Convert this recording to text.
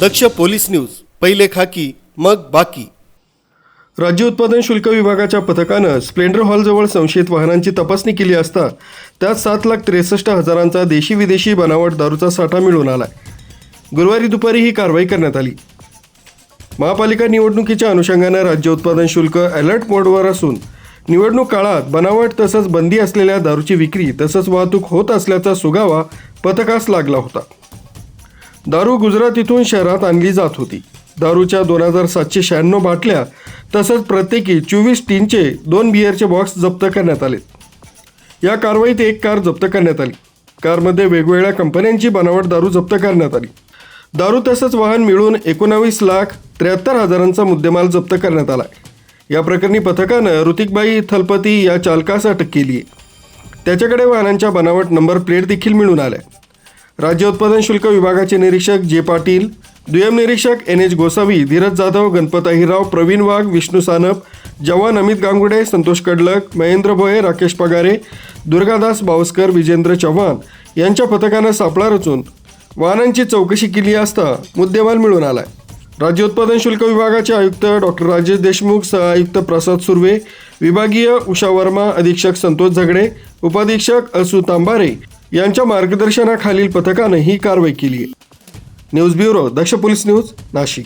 दक्ष police news पहिले खाकी मग बाकी. राज्य उत्पादन शुल्क विभागाच्या पथकानं स्प्लेंडर हॉलजवळ संशयित वाहनांची तपासणी केली असता त्यात सात लाख त्रेसष्ट हजारांचा देशी विदेशी बनावट दारूचा साठा मिळून आलाय. गुरुवारी दुपारी ही कारवाई करण्यात आली. महापालिका निवडणुकीच्या अनुषंगानं राज्य उत्पादन शुल्क अलर्ट मोडवर असून निवडणूक काळात बनावट तसंच बंदी असलेल्या दारूची विक्री तसंच वाहतूक होत असल्याचा सुगावा पथकास लागला होता. दारू गुजरातीतून शहरात आणली जात होती. दारूच्या दोन हजार सातशे शहाण्णव बाटल्या तसंच प्रत्येकी चोवीस टीनचे दोन बिअरचे बॉक्स जप्त करण्यात आले या कारवाईत एक कार जप्त करण्यात आली. कारमध्ये वेगवेगळ्या कंपन्यांची बनावट दारू जप्त करण्यात आली. दारू तसंच वाहन मिळून एकोणावीस लाख त्र्याहत्तर हजारांचा मुद्देमाल जप्त करण्यात आला या प्रकरणी पथकानं ऋतिकबाई थलपती या चालकास अटक केली आहे त्याच्याकडे वाहनांच्या बनावट नंबर प्लेट देखील मिळून आल्या. राज्य उत्पादन शुल्क विभागाचे निरीक्षक जे पाटील दुय्यम निरीक्षक एन एच गोसावी धीरज जाधव गणपत अहिराव प्रवीण वाघ विष्णू सानप जवान अमित गांगुडे संतोष कडलक महेंद्र भोये राकेश पगारे दुर्गादास बावस्कर विजेंद्र चव्हाण यांच्या पथकानं सापळा रचून वाहनांची चौकशी केली असता मुद्देमाल मिळून आलाय. राज्य उत्पादन शुल्क विभागाचे आयुक्त डॉक्टर राजेश देशमुख सहआयुक्त प्रसाद सुर्वे विभागीय उषा वर्मा अधीक्षक संतोष झगडे उपाधीक्षक असू तांबारे यांच्या मार्गदर्शनाखालील पथकानं ही कारवाई केली आहे. News bureau Daksh police news Nashik.